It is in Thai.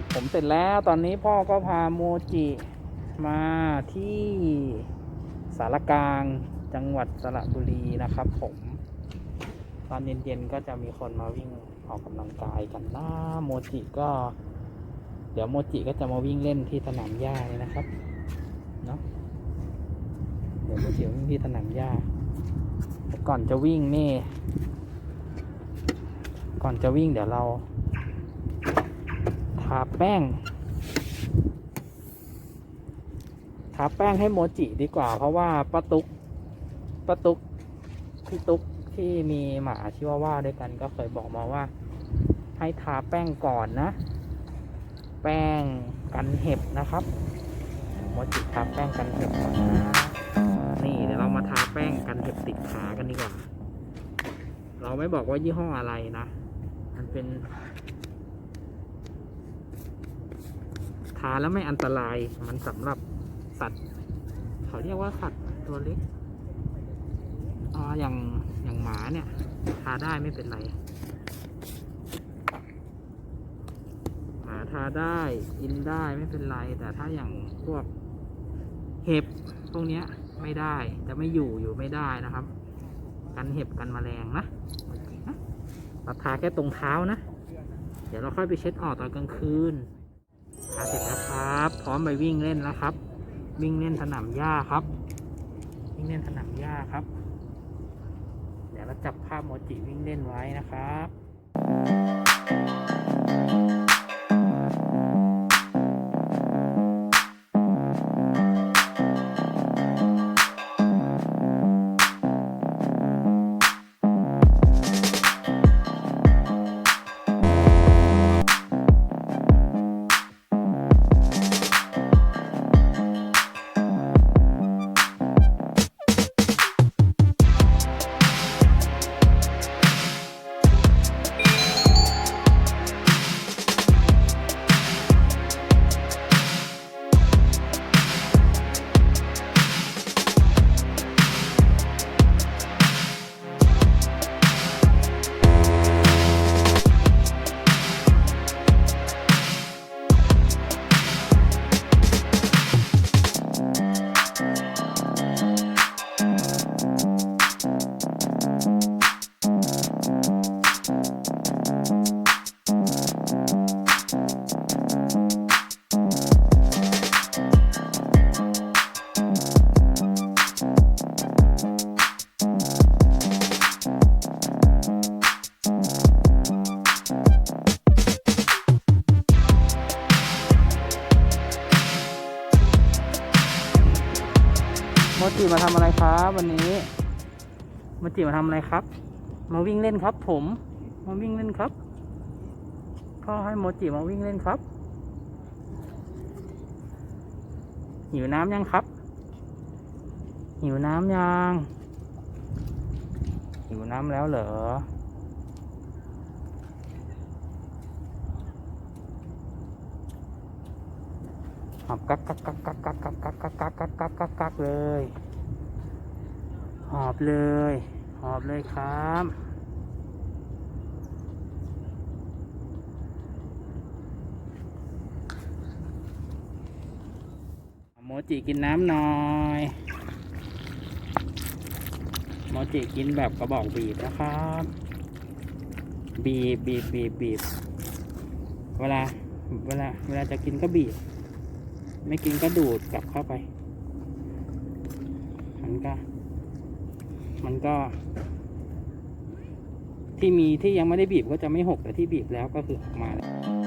ตัดผมเสร็จแล้วตอนนี้พ่อก็พาโมจิมาที่สารกลางจังหวัดสระบุรีนะครับ ผม ตอนเย็นๆก็จะมีคนมาวิ่งออกกำลังกายกันนะโมจิก็ เดี๋ยวโมจิก็จะมาวิ่งเล่นที่สนามหญ้าเลยนะครับเนาะเดี๋ยวโมจิวิ่งที่สนามหญ้าแต่ก่อนจะวิ่งนี่ ก่อนจะวิ่งเดี๋ยวเราาแป้ง ทาแป้งให้โมจิดีกว่า เพราะว่าป้าตุ๊กป้าตุ๊กพี่ตุ๊กที่มีหมาชิวาว่าด้วยกันก็เคยบอกมาว่า ให้ทาแป้งก่อนนะ แป้งกันเห็บนะครับโมจิทาแป้งกันเห็บก่อนนะนี่เดี๋ยวเรามาทาแป้งกันเห็บติดขากันดีกว่า เราไม่บอกว่ายี่ห้ออะไรนะ มันเป็น ทาแล้วไม่อันตรายมันสำหรับสัตว์ เขาเรียกว่าสัตว์ตัวเล็กอ๋ออย่างอย่างหมาเนี่ย ทาได้ไม่เป็นไร หมาทาได้กินได้ไม่เป็นไร แต่ถ้าอย่างพวกเห็บพวกเนี้ยไม่ได้จะไม่อยู่อยู่ไม่ได้นะครับ กันเห็บกันแมลงนะโอเคนะเราทาแค่ตรงเท้านะ เดี๋ยวเราค่อยไปเช็ดออกตอนกลางคืนาเสร็จแล้วครับ พร้อมไปวิ่งเล่นแล้วครับ วิ่งเล่นสนามหญ้าครับ วิ่งเล่นสนามหญ้าครับ เดี๋ยวเราจับภาพโมจิวิ่งเล่นไว้นะครับ โมจิมาทำอะไรครับวันนี้โมจิมาทำอะไรครับ มาวิ่งเล่นครับ ผม มาวิ่งเล่นครับพ่อให้โมจิมาวิ่งเล่นครับหิวน้ำยังครับ หิวน้ำยังหิวน้ำแล้วเหรอ หอบกักกักกักกักกักกักกักกักกักกักกักกักกักเลย หอบเลย หอบเลยครับโมจิกินน้ำหน่อยโมจิกินแบบกระบอกบีบนะครับ บีบบีบบีบบีบเวลาเวลาเวลาจะกินก็บีบ ไม่กินก็ดูดกลับเข้าไป มันก็ มันก็ ที่มีที่ยังไม่ได้บีบก็จะไม่หกแต่ที่บีบแล้วก็คือออกมาแล้ว